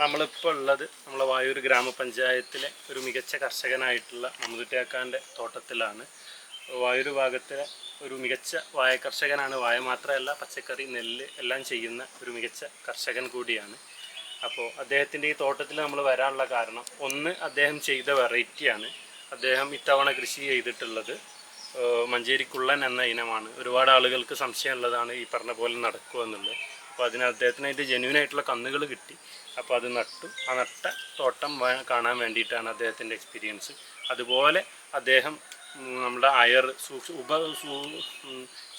നമ്മളിപ്പോൾ ഉള്ളത് നമ്മളെ വായൂർ ഗ്രാമപഞ്ചായത്തിലെ ഒരു മികച്ച കർഷകനായിട്ടുള്ള മമ്മൂട്ടിയാക്കാന്റെ തോട്ടത്തിലാണ്. വായൂർ ഭാഗത്തിലെ ഒരു മികച്ച വായ കർഷകനാണ്. വായ മാത്രമല്ല പച്ചക്കറി നെല്ല് എല്ലാം ചെയ്യുന്ന ഒരു മികച്ച കർഷകൻ കൂടിയാണ്. അപ്പോൾ അദ്ദേഹത്തിന്റെ ഈ തോട്ടത്തിൽ നമ്മൾ വരാനുള്ള കാരണം ഒന്ന് അദ്ദേഹം ചെയ്ത വെറൈറ്റിയാണ്. അദ്ദേഹം ഇത്തവണ കൃഷി ചെയ്തിട്ടുള്ളത് മഞ്ചേരിക്കുള്ളൻ എന്ന ഇനമാണ്. ഒരുപാട് ആളുകൾക്ക് സംശയമുള്ളതാണ് ഈ പറഞ്ഞ പോലെ നടക്കുക എന്നുള്ളത് അപ്പോൾ അതിന് അദ്ദേഹത്തിന് അതിന്റെ ജെന്യൂൻ ആയിട്ടുള്ള കന്നുകൾ കിട്ടി. അപ്പോൾ അത് നട്ടു. ആ നട്ട തോട്ടം കാണാൻ വേണ്ടിയിട്ടാണ് അദ്ദേഹത്തിന്റെ എക്സ്പീരിയൻസ് അതുപോലെ അദ്ദേഹം നമ്മുടെ അയർ സൂക്ഷ് ഉപ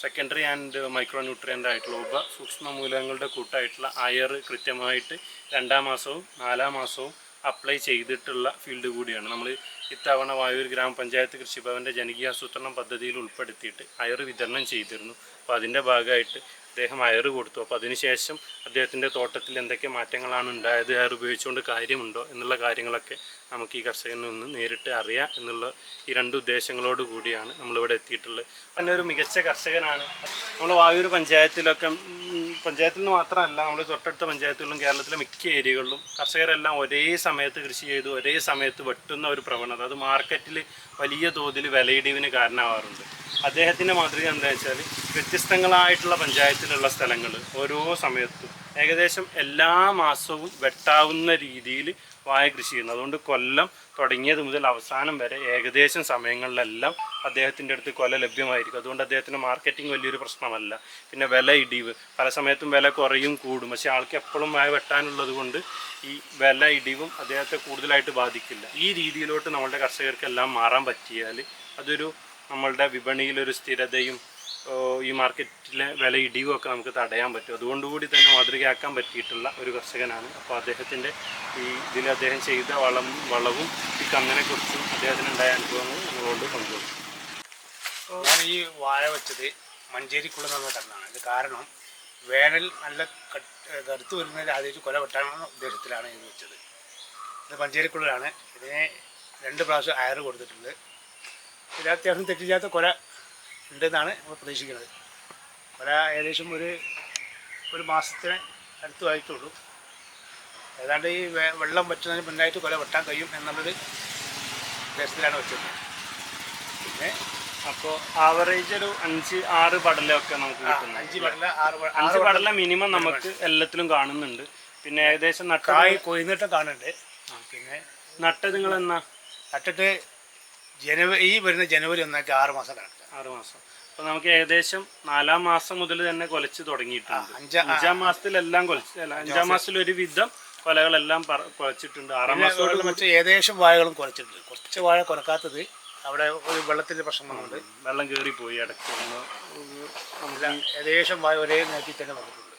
സെക്കൻഡറി ആൻഡ് മൈക്രോ ന്യൂട്രിയന്റ് ആയിട്ടുള്ള ഉപ സൂക്ഷ്മ മൂലകങ്ങളുടെ കൂട്ടായിട്ടുള്ള അയർ കൃത്യമായിട്ട് രണ്ടാം മാസവും നാലാം മാസവും അപ്ലൈ ചെയ്തിട്ടുള്ള ഫീൽഡ് കൂടിയാണ്. നമ്മൾ ഇത്തവണ വായൂർ ഗ്രാമപഞ്ചായത്ത് കൃഷിഭവന്റെ ജനകീയ ആസൂത്രണം പദ്ധതിയിൽ ഉൾപ്പെടുത്തിയിട്ട് അയർ വിതരണം ചെയ്തിരുന്നു. അപ്പോൾ അതിന്റെ ഭാഗമായിട്ട് അദ്ദേഹം അയർ കൊടുത്തു. അപ്പോൾ അതിനുശേഷം അദ്ദേഹത്തിന്റെ തോട്ടത്തിൽ എന്തൊക്കെ മാറ്റങ്ങളാണ് ഉണ്ടായത് അയർ ഉപയോഗിച്ചുകൊണ്ട് കാര്യമുണ്ടോ എന്നുള്ള കാര്യങ്ങളൊക്കെ നമുക്ക് ഈ കർഷകനിൽ നിന്ന് നേരിട്ട് അറിയാം എന്നുള്ള ഈ രണ്ട് ഉദ്ദേശങ്ങളോട് കൂടിയാണ് നമ്മളിവിടെ എത്തിയിട്ടുള്ളത്. തന്നെ ഒരു മികച്ച കർഷകനാണ്. നമ്മൾ വായൂർ പഞ്ചായത്തിലൊക്കെ പഞ്ചായത്തിൽ നിന്ന് മാത്രമല്ല നമ്മൾ തൊട്ടടുത്ത പഞ്ചായത്തുകളിലും കേരളത്തിലെ മിക്ക ഏരിയകളിലും കർഷകരെല്ലാം ഒരേ സമയത്ത് കൃഷി ചെയ്ത് ഒരേ സമയത്ത് വെട്ടുന്ന ഒരു പ്രവണത. അത് മാർക്കറ്റിൽ വലിയ തോതിൽ വിലയിടിവിന് കാരണമാവാറുണ്ട്. അദ്ദേഹത്തിന്റെ മാതൃക എന്താ വെച്ചാൽ വ്യത്യസ്തങ്ങളായിട്ടുള്ള പഞ്ചായത്തിലുള്ള സ്ഥലങ്ങൾ ഓരോ സമയത്തും ഏകദേശം എല്ലാ മാസവും വെട്ടാവുന്ന രീതിയിൽ വാഴ കൃഷി ചെയ്യുന്നു. അതുകൊണ്ട് കൊല്ലം തുടങ്ങിയത് മുതൽ അവസാനം വരെ ഏകദേശം സമയങ്ങളിലെല്ലാം അദ്ദേഹത്തിന്റെ അടുത്ത് കൊല ലഭ്യമായിരിക്കും. അതുകൊണ്ട് അദ്ദേഹത്തിന് മാർക്കറ്റിംഗ് വലിയൊരു പ്രശ്നമല്ല. പിന്നെ വില ഇടിവ്. പല സമയത്തും വില കുറയും കൂടും. പക്ഷേ ആൾക്ക് എപ്പോഴും വായ വെട്ടാനുള്ളത് കൊണ്ട് ഈ വില ഇടിവും അദ്ദേഹത്തെ കൂടുതലായിട്ട് ബാധിക്കില്ല. ഈ രീതിയിലോട്ട് നമ്മളുടെ കർഷകർക്കെല്ലാം മാറാൻ പറ്റിയാൽ അതൊരു നമ്മളുടെ വിപണിയിലൊരു സ്ഥിരതയും ഈ മാർക്കറ്റിലെ വില ഇടിയുമൊക്കെ നമുക്ക് തടയാൻ പറ്റും. അതുകൊണ്ടുകൂടി തന്നെ മാതൃകയാക്കാൻ പറ്റിയിട്ടുള്ള ഒരു കർഷകനാണ്. അപ്പോൾ അദ്ദേഹത്തിന്റെ ഈ ഇതിൽ അദ്ദേഹം ചെയ്ത വളം വളവും ഈ കന്നനെക്കുറിച്ചും അദ്ദേഹത്തിനുണ്ടായ അനുഭവങ്ങൾ നമ്മളോട് പങ്കുവെക്കും ഞാൻ ഈ വാഴ വെച്ചത് മഞ്ചേരിക്കുള്ള എന്ന കണ്ണാണ് ഇത് കാരണം വേനൽ നല്ല കറുത്ത് വരുന്നതിൽ ആദ്യം കൊല വെട്ടാനുള്ള ഉദ്ദേശത്തിലാണ് ഇത് വെച്ചത്. ഇത് മഞ്ചേരിക്കുള്ളിലാണ്. ഇതിനെ രണ്ട് പ്രാവശ്യം അയർ കൊടുത്തിട്ടുണ്ട്. ഇതിൽ അത്യാവശ്യം തെറ്റില്ലാത്ത കൊല ഉണ്ടെന്നാണ് നമ്മൾ പ്രതീക്ഷിക്കുന്നത്. ഒരാ ഏകദേശം ഒരു ഒരു മാസത്തിന് അടുത്തുമായിട്ടുള്ളൂ ഏതാണ്ട് ഈ വെ- വെള്ളം വറ്റുന്നതിന് മുന്നായിട്ട് കൊല വെട്ടാൻ കഴിയും എന്നുള്ളത് ഉദ്ദേശത്തിലാണ് വെച്ചത്. പിന്നെ അപ്പോൾ ആവറേജ് ഒരു അഞ്ച് ആറ് പടലൊക്കെ നമുക്ക് കിട്ടുന്നു അഞ്ച് പടല ആറ് അഞ്ച് പടല മിനിമം നമുക്ക് എല്ലാത്തിലും കാണുന്നുണ്ട്. പിന്നെ ഏകദേശം നട്ടായി കായ് കൊയ്ന്നിട്ട് കാണുന്നുണ്ട്. പിന്നെ നട്ടത് നിങ്ങൾ എന്നാ നട്ടിട്ട് ജനുവരി ഈ വരുന്ന ജനുവരി ഒന്നാക്കി ആറ് മാസം കണക്ക് ആറ് മാസം. അപ്പൊ നമുക്ക് ഏകദേശം നാലാം മാസം മുതൽ തന്നെ കൊലച്ച് തുടങ്ങിയിട്ടുണ്ട്. അഞ്ചാം മാസത്തിലെല്ലാം കൊലച്ച് അല്ല അഞ്ചാം മാസത്തിൽ ഒരു വിധം കൊലകളെല്ലാം കൊലച്ചിട്ടുണ്ട്. ആറാം മാസം ഏകദേശം വാഴകളും കൊലച്ചിട്ടുണ്ട്. കുറച്ച് വാഴ കൊലക്കാത്തത് അവിടെ ഒരു വെള്ളത്തിന്റെ പ്രശ്നം വന്നുകൊണ്ട് വെള്ളം കയറി പോയി ഇടയ്ക്ക് ഏകദേശം വായ ഒരേ നേരത്തിൽ തന്നെ വന്നിട്ടുണ്ട്.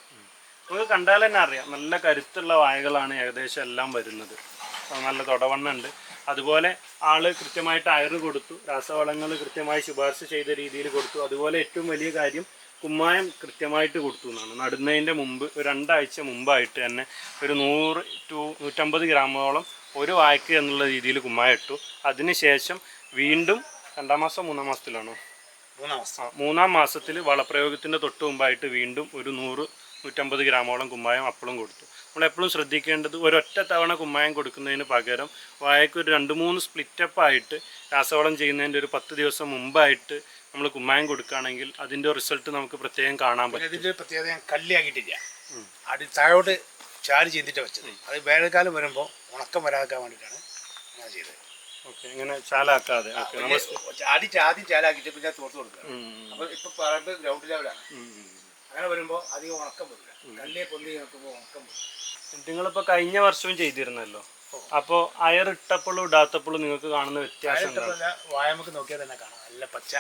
നമുക്ക് കണ്ടാൽ തന്നെ അറിയാം. നല്ല കരുത്തുള്ള വായകളാണ് ഏകദേശം എല്ലാം വരുന്നത്. നല്ല തുടവണ്ണുണ്ട് അതുപോലെ ആൾ കൃത്യമായിട്ട് അയർ കൊടുത്തു രാസവളങ്ങൾ കൃത്യമായി ശുപാർശ ചെയ്ത രീതിയിൽ കൊടുത്തു. അതുപോലെ ഏറ്റവും വലിയ കാര്യം കുമ്മായം കൃത്യമായിട്ട് കൊടുത്തു എന്നാണ്. നടുന്നതിന്റെ മുമ്പ് ഒരു രണ്ടാഴ്ച മുമ്പായിട്ട് തന്നെ ഒരു നൂറ് ടു നൂറ്റമ്പത് ഗ്രാമോളം ഒരു വായ്ക്ക് എന്നുള്ള രീതിയിൽ കുമ്മായം ഇട്ടു. അതിനുശേഷം വീണ്ടും രണ്ടാം മാസം മൂന്നാം മാസത്തിലാണോ? മൂന്നാം മാസം. മൂന്നാം മാസത്തിൽ വളപ്രയോഗത്തിന്റെ തൊട്ട് മുമ്പായിട്ട് വീണ്ടും ഒരു നൂറ് നൂറ്റമ്പത് ഗ്രാമോളം കുമ്മായം അപ്പളും കൊടുത്തു. നമ്മൾ എപ്പോഴും ശ്രദ്ധിക്കേണ്ടത് ഒരൊറ്റ തവണ കുമ്മായം കൊടുക്കുന്നതിന് പകരം വായക്ക് ഒരു രണ്ട് മൂന്ന് സ്പ്ലിറ്റപ്പ് ആയിട്ട് രാസവളം ചെയ്യുന്നതിന്റെ ഒരു പത്ത് ദിവസം മുമ്പായിട്ട് നമ്മൾ കുമ്മായം കൊടുക്കുകയാണെങ്കിൽ അതിന്റെ റിസൾട്ട് നമുക്ക് പ്രത്യേകം കാണാൻ പറ്റും. ഇതിന്റെ പ്രത്യേകത ഞാൻ കല്ലിയാക്കിയിട്ടില്ല. അടി താഴോട്ട് ചാരി ചെയ്തിട്ട് വെച്ചത്. അത് വേനൽക്കാലം വരുമ്പോൾ ഉണക്കം വരാതാക്കാൻ വേണ്ടിയിട്ടാണ് ഞാൻ ചെയ്തത്. ഓക്കെ ഇങ്ങനെ ചാലാക്കാതെ. അടി ആദ്യം ചാലാക്കിയിട്ട് പിന്നെ തോർത്ത് കൊടുക്കുക. അപ്പോൾ ഇപ്പോൾ പറയുമ്പോൾ പറമ്പ് ഗ്രൗണ്ട് ലെവലാണ്. അങ്ങനെ വരുമ്പോൾ അധികം ഉണക്കം വരില്ല. കല്ലേ പൊന്തി നോക്കുമ്പോൾ ഉണക്കം വരും. നിങ്ങളിപ്പോൾ കഴിഞ്ഞ വർഷവും ചെയ്തിരുന്നല്ലോ. അപ്പോൾ അയർ ഇട്ടപ്പോഴും ഇടാത്തപ്പോഴും നിങ്ങൾക്ക് കാണുന്ന വ്യത്യാസം വായമൊക്കെ നോക്കിയാൽ തന്നെ കാണാം. നല്ല പച്ച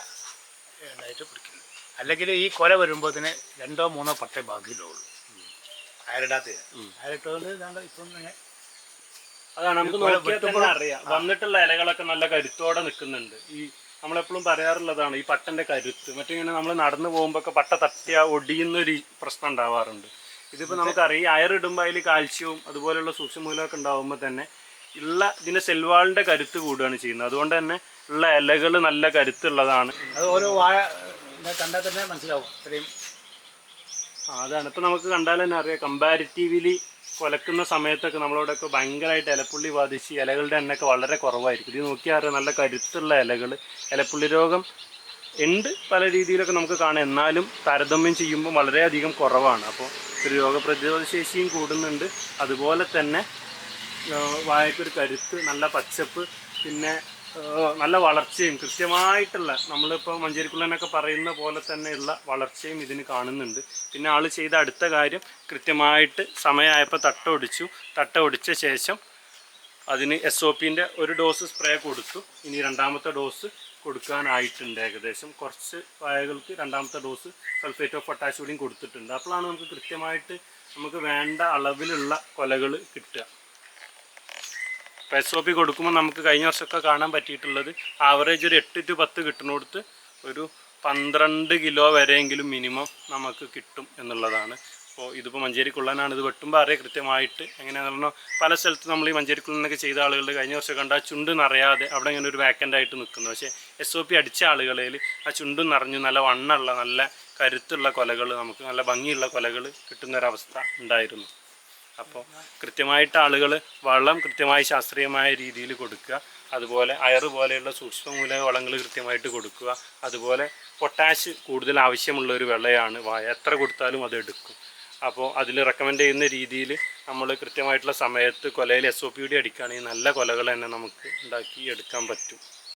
ഉണ്ടായിട്ട് പിടിക്കുന്നു അല്ലെങ്കിൽ ഈ കൊല വരുമ്പോൾ തന്നെ രണ്ടോ മൂന്നോ പട്ട ബാക്കിയുള്ളൂ അയറിടാത്ത. അയറിട്ടതുകൊണ്ട് ഇതാണ്ട് ഇപ്പം അതാണ് നമുക്ക് അറിയാം. വന്നിട്ടുള്ള ഇലകളൊക്കെ നല്ല കരുത്തോടെ നിൽക്കുന്നുണ്ട്. ഈ നമ്മളെപ്പോഴും പറയാറുള്ളതാണ് ഈ പട്ടന്റെ കരുത്ത്. മറ്റിങ്ങനെ നമ്മൾ നടന്നു പോകുമ്പോൾ പട്ട തട്ടിയ ഒടിയുന്നൊരു പ്രശ്നം ഉണ്ടാവാറുണ്ട്. ഇതിപ്പോൾ നമുക്കറിയാം ഈ അയറിടുമ്പോൾ അതിൽ കാൽസ്യവും അതുപോലെയുള്ള സൂക്ഷ്മമൂലമൊക്കെ ഉണ്ടാവുമ്പോൾ തന്നെ ഉള്ള ഇതിന്റെ സെൽവാളിന്റെ കരുത്ത് കൂടുകയാണ് ചെയ്യുന്നത്. അതുകൊണ്ട് തന്നെ ഉള്ള ഇലകൾ നല്ല കരുത്തുള്ളതാണ്. അത് ഓരോ വാഴ കണ്ടാൽ തന്നെ മനസ്സിലാവും. അത്രയും അതാണ്. ഇപ്പം നമുക്ക് കണ്ടാൽ തന്നെ അറിയാം കമ്പാരിറ്റീവ്ലി കൊലക്കുന്ന സമയത്തൊക്കെ നമ്മളോടൊക്കെ ഭയങ്കരമായിട്ട് ഇലപ്പുള്ളി ബാധിച്ച് ഇലകളുടെ എണ്ണൊക്കെ വളരെ കുറവായിരിക്കും. ഇത് നോക്കിയാൽ നല്ല കരുത്തുള്ള ഇലകൾ. ഇലപ്പുള്ളി രോഗം ഉണ്ട് പല രീതിയിലൊക്കെ നമുക്ക് കാണാം. എന്നാലും താരതമ്യം ചെയ്യുമ്പോൾ വളരെയധികം കുറവാണ്. അപ്പോൾ ഒരു രോഗപ്രതിരോധ ശേഷിയും കൂടുന്നുണ്ട്. അതുപോലെ തന്നെ വായക്കൊരു കരുത്ത് നല്ല പച്ചപ്പ് പിന്നെ നല്ല വളർച്ചയും കൃത്യമായിട്ടുള്ള നമ്മളിപ്പോൾ മഞ്ചേരിക്കുള്ളനൊക്കെ പറയുന്ന പോലെ തന്നെയുള്ള വളർച്ചയും ഇതിന് കാണുന്നുണ്ട്. പിന്നെ ആൾ ചെയ്ത അടുത്ത കാര്യം കൃത്യമായിട്ട് സമയമായപ്പോൾ തട്ട ഒടിച്ചു തട്ട ഒടിച്ച ശേഷം അതിന് എസ് ഒ പിന്റെ ഒരു ഡോസ് സ്പ്രേ കൊടുത്തു. ഇനി രണ്ടാമത്തെ ഡോസ് കൊടുക്കാനായിട്ടുണ്ട് ഏകദേശം. കുറച്ച് വായകൾക്ക് രണ്ടാമത്തെ ഡോസ് സൾഫേറ്റ് ഓഫ് പൊട്ടാഷ് കൂടിയും കൊടുത്തിട്ടുണ്ട്. അപ്പോഴാണ് നമുക്ക് കൃത്യമായിട്ട് നമുക്ക് വേണ്ട അളവിലുള്ള കൊലകൾ കിട്ടുക. എസ് ഒ പി കൊടുക്കുമ്പോൾ നമുക്ക് കഴിഞ്ഞ വർഷമൊക്കെ കാണാൻ പറ്റിയിട്ടുള്ളത് ആവറേജ് ഒരു എട്ട് ടു പത്ത് കിട്ടുന്നിടത്ത് ഒരു പന്ത്രണ്ട് കിലോ വരെയെങ്കിലും മിനിമം നമുക്ക് കിട്ടും എന്നുള്ളതാണ്. അപ്പോൾ ഇതിപ്പോൾ മഞ്ചേരിക്കുള്ളനാണ് ഇത് വെട്ടുമ്പോൾ അറിയാം കൃത്യമായിട്ട് എങ്ങനെയാണെന്ന് പറഞ്ഞാൽ പല സ്ഥലത്ത് നമ്മൾ ഈ മഞ്ചേരിക്കുള്ളനൊക്കെ ചെയ്ത ആളുകളുടെ കഴിഞ്ഞ വർഷം കണ്ട ആ ചുണ്ട് നിറയാതെ അവിടെ ഇങ്ങനെ ഒരു വാക്കന്റ് ആയിട്ട് നിൽക്കുന്നു പക്ഷേ എസ് ഒ പി അടിച്ച ആളുകളിൽ ആ ചുണ്ടും നിറഞ്ഞു നല്ല വണ്ണുള്ള നല്ല കരുത്തുള്ള കൊലകൾ നമുക്ക് നല്ല ഭംഗിയുള്ള കൊലകൾ കിട്ടുന്നൊരവസ്ഥ ഉണ്ടായിരുന്നു. അപ്പോൾ കൃത്യമായിട്ട് ആളുകൾ വളം കൃത്യമായി ശാസ്ത്രീയമായ രീതിയിൽ കൊടുക്കുക. അതുപോലെ അയർ പോലെയുള്ള സൂക്ഷ്മമൂലക വളങ്ങൾ കൃത്യമായിട്ട് കൊടുക്കുക. അതുപോലെ പൊട്ടാഷ് കൂടുതൽ ആവശ്യമുള്ള ഒരു വെള്ളയാണ്. വായ എത്ര കൊടുത്താലും അത് എടുക്കും. അപ്പോൾ അതിൽ റെക്കമെൻഡ് ചെയ്യുന്ന രീതിയിൽ നമ്മൾ കൃത്യമായിട്ടുള്ള സമയത്ത് കൊലയിൽ എസ് ഒ പി ഡി അടിക്കുകയാണെങ്കിൽ നല്ല കൊലകൾ തന്നെ നമുക്ക് ഉണ്ടാക്കി എടുക്കാൻ പറ്റും.